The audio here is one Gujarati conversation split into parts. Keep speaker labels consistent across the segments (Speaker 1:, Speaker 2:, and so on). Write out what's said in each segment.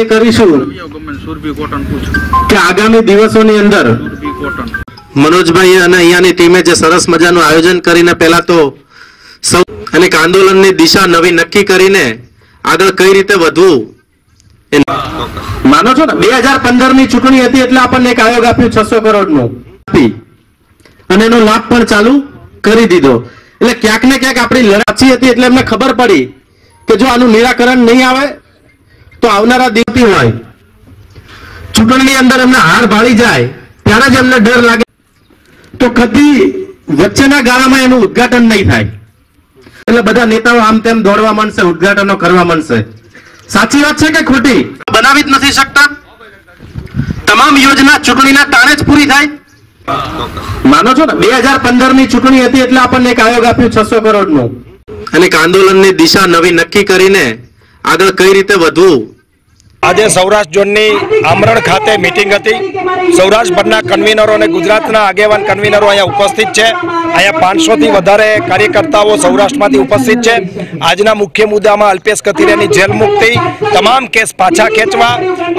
Speaker 1: એ કરીશું? કે આગામી દિવસોની અંદર મનોજભાઈ અને અહીંયાની ટીમે જે સરસ મજાનું આયોજન કરીને પહેલા તો સૌ અને આંદોલનની દિશા નવી નક્કી કરીને આગળ કઈ રીતે વધવું માનો છો ને બે હજાર પંદરની ચૂંટણી હતી એટલે આપણને એક આયોગ આપ્યું છસો કરોડનું અને એનો લાભ પણ ચાલુ કરી દીધો. એટલે ક્યાંક ને ક્યાંક આપણી લડાચી હતી એટલે એમને ખબર પડી કે જો આનું નિરાકરણ નહીં આવે તો આવનારા દિવસથી હોય. ચૂંટણીની અંદર એમને હાર ભાળી જાય, ત્યારે જ એમને ડર લાગે. તો કદી વચ્ચેના ગાળામાં એનું ઉદઘાટન નહીં થાય. એટલે બધા નેતાઓ આમ તેમ દોડવા માંડશે, ઉદઘાટનો કરવા માંડશે. સાચી વાત છે કે ખોટી? બનાવી જ નથી શકતા. તમામ યોજના ચૂંટણીના તાણે જ પૂરી થાય. માનો છો ને, બે હજાર પંદરની ચૂંટણી હતી એટલે આપણને એક આયોગ આપ્યું છસો કરોડનું અને આંદોલનની દિશા નવી નક્કી કરીને આગળ કઈ રીતે વધવું?
Speaker 2: આજે સૌરાષ્ટ્ર ઝોનની આમરણ ખાતે મિટિંગ હતી. સૌરાષ્ટ્રભરના કન્વીનરો અને ગુજરાતના આગેવાન કન્વીનરો અહીંયા ઉપસ્થિત છે. અહીંયા પાંચસોથી વધારે કાર્યકર્તાઓ સૌરાષ્ટ્રમાંથી ઉપસ્થિત છે. આજના મુખ્ય મુદ્દામાં અલ્પેશ કથિરેની જેલ મુક્તિ, તમામ કેસ પાછા ખેંચવા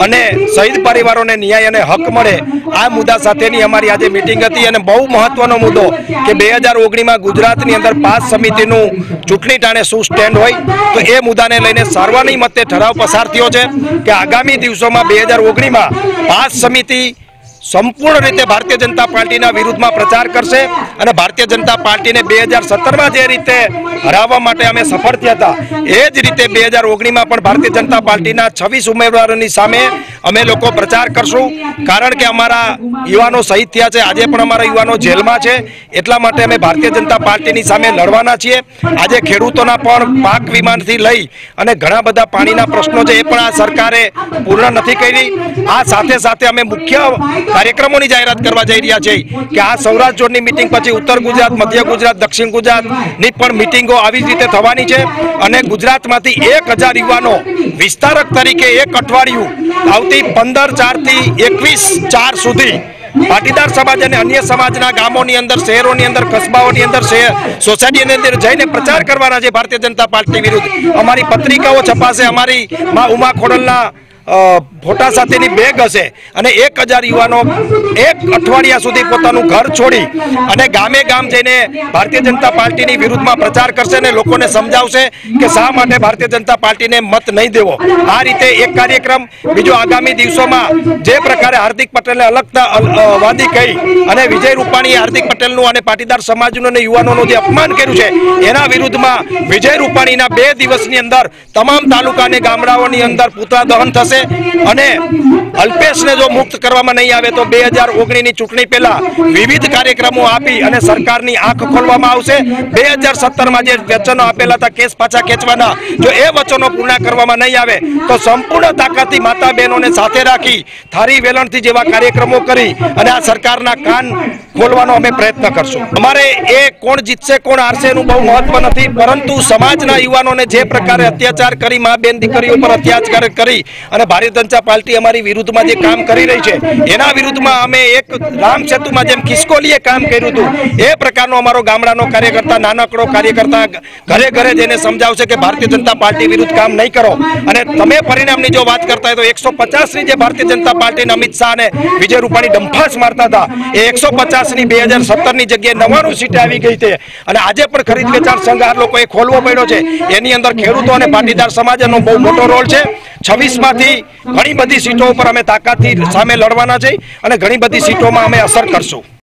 Speaker 2: અને શહીદ પરિવારોને ન્યાય અને હક મળે. આ મુદ્દા સાથેની અમારી આજે મિટિંગ હતી અને બહુ મહત્વનો મુદ્દો કે બે હજાર ઓગણીમાં ગુજરાતની અંદર પાસ સમિતિનું ચૂંટણી ટાણે શું સ્ટેન્ડ હોય, તો એ મુદ્દાને લઈને સર્વની મતે ઠરાવ પસાર થયો છે કે આગામી દિવસોમાં બે હજાર ઓગણીમાં પાસ સમિતિ સંપૂર્ણ રીતે ભારતીય જનતા પાર્ટીના વિરુદ્ધમાં પ્રચાર કરશે અને ભારતીય જનતા પાર્ટીને બે હજાર સત્તરમાં જે રીતે હરાવવા માટે અમે સફળ થયા હતા, એ જ રીતે બે હજાર ઓગણીમાં પણ ભારતીય જનતા પાર્ટીના છવ્વીસ ઉમેદવારોની સામે અમે લોકો પ્રચાર કરશું. કારણ કે અમારા યુવાનો શહીદ થયા છે. આજે પણ અમારા યુવાનો જેલમાં છે. એટલા માટે અમે ભારતીય જનતા પાર્ટીની સામે લડવાના છીએ. આજે ખેડૂતોના પણ પાક વિમાનથી લઈ અને ઘણા બધા પાણીના પ્રશ્નો છે, એ પણ આ સરકારે પૂર્ણ નથી કરી. આ સાથે સાથે અમે મુખ્ય કાર્યક્રમોની જાહેરાત કરવા જઈ રહ્યા છે કે આ સૌરાષ્ટ્ર ઝોનની મિટિંગ પછી ઉત્તર ગુજરાત, મધ્ય ગુજરાત, દક્ષિણ ગુજરાતની પણ મિટિંગો આવી રીતે થવાની છે અને ગુજરાતમાંથી એક હજાર યુવાનો વિસ્તારક તરીકે એક અઠવાડિયું આવતી પંદર ચારથી એકવીસ ચાર સુધી પાટીદાર સમાજ અને અન્ય સમાજના ગામોની અંદર, શહેરોની અંદર, કસ્બાઓની અંદર શહેર સોસાયટીની અંદર જઈને પ્રચાર કરવાના છે ભારતીય જનતા પાર્ટી વિરુદ્ધ. અમારી પત્રિકાઓ છપાશે, અમારી ઉમા ખોડલના ફોટા સાથેની બેગ હશે અને એક હજાર યુવાનો એક અઠવાડિયા સુધી પોતાનું ઘર છોડી અને ગામે ગામ જઈને ભારતીય જનતા પાર્ટીની વિરુદ્ધમાં પ્રચાર કરશે અને લોકોને સમજાવશે કે શા માટે ભારતીય જનતા પાર્ટીને મત નહીં દેવો. આ રીતે એક કાર્યક્રમ બીજો આગામી દિવસોમાં જે પ્રકારે હાર્દિક પટેલને અલગતા વાદી કહી અને વિજય રૂપાણીએ હાર્દિક પટેલનું અને પાટીદાર સમાજનું અને યુવાનોનું જે અપમાન કર્યું છે, એના વિરુદ્ધમાં વિજય રૂપાણીના બે દિવસની અંદર તમામ તાલુકા અને ગામડાઓની અંદર પૂતળા દહન થશે. અને અલ્પેશને જો મુક્ત કરવામાં નહીં આવે તો બે હજાર ઓગણીસની ચૂંટણી પહેલા વિવિધ કાર્યક્રમો આપી અને સરકારની આંખ ખોલવામાં આવશે. બે હજાર સત્તરમાં જે વચનો આપેલા હતા, કેસ પાછા ખેંચવાના. જો એ વચનો પૂર્ણ કરવામાં નહીં આવે, તો સંપૂર્ણ તાકાતથી માતા બહેનોને સાથે રાખી, થારી વેલણથી જેવા કાર્યક્રમો કરી અને આ સરકારના કાન ખોલવાનો અમે પ્રયત્ન કરશું. અમારે એ કોણ જીતશે, કોણ હારશે એનું બહુ મહત્વ નથી, પરંતુ સમાજના યુવાનોને જે પ્રકારે અત્યાચાર કરી, મા બેન દીકરીઓ પર અત્યાચાર કરી અને ભારતીય જનતા પાર્ટી અમારી વિરુદ્ધમાં જે કામ કરી રહી છે, એના વિરુદ્ધમાં અમે એક રામ સેતુમાં જેમ ખિસકોલીએ કામ કર્યું હતું, એ પ્રકારનો અમારો ગામડાનો કાર્યકર્તા, નાનકડો કાર્યકર્તા ઘરે ઘરે જઈને સમજાવશે કે ભારતીય જનતા પાર્ટી વિરુદ્ધ કામ નહીં કરો. અને તમે પરિણામની જો વાત કરતા હોય તો એકસો પચાસની જે ભારતીય જનતા પાર્ટીના અમિત શાહ અને વિજય રૂપાણી ડંફાસ મારતા હતા, એ એકસો પચાસની બે હજાર સત્તરની જગ્યાએ નવાણું સીટ આવી ગઈ છે અને આજે પણ ખરીદ વેચાણ સંઘ આ લોકોએ ખોલવો પડ્યો છે. એની અંદર ખેડૂતો અને પાટીદાર સમાજનો બહુ મોટો રોલ છે. છવ્વીસમાંથી ઘણી બધી સીટો ઉપર અમે તાકાતથી સામે લડવાના છે અને ઘણી બધી સીટોમાં અમે અસર કરશું.